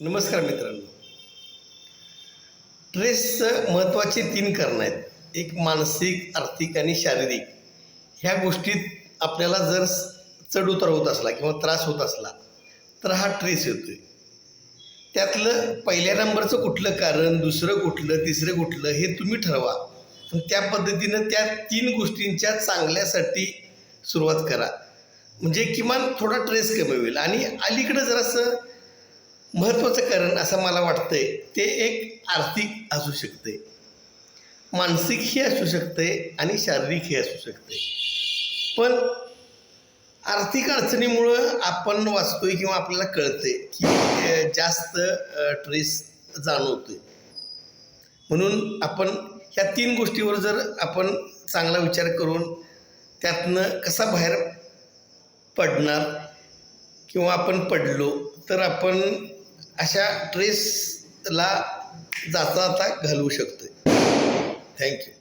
नमस्कार मित्रांनो. ट्रेसचं महत्त्वाचे तीन कारण आहेत. एक मानसिक आर्थिक आणि शारीरिक. ह्या गोष्टीत आपल्याला जर चढ उतार होत असला किंवा त्रास होत असला तर हा ट्रेस येतोय. त्यातलं पहिल्या नंबरचं कुठलं कारण दुसरं कुठलं तिसरं कुठलं हे तुम्ही ठरवा. आणि त्या पद्धतीनं त्या तीन गोष्टींच्या चांगल्यासाठी सुरुवात करा. म्हणजे किमान थोडा ट्रेस कमी होईल. आणि अलीकडं जरासं महत्त्वाचं कारण असं मला वाटतंय ते एक आर्थिक असू शकते मानसिकही असू शकते आणि शारीरिकही असू शकते पण आर्थिक अडचणीमुळं आपण वाचतोय किंवा आपल्याला कळते की जास्त ट्रेस जाणवतोय. म्हणून आपण ह्या तीन गोष्टीवर जर आपण चांगला विचार करून त्यातनं कसा बाहेर पडणार किंवा आपण पडलो तर आपण अशा ट्रेसला जाता जाता घालवू शकतो थँक्यू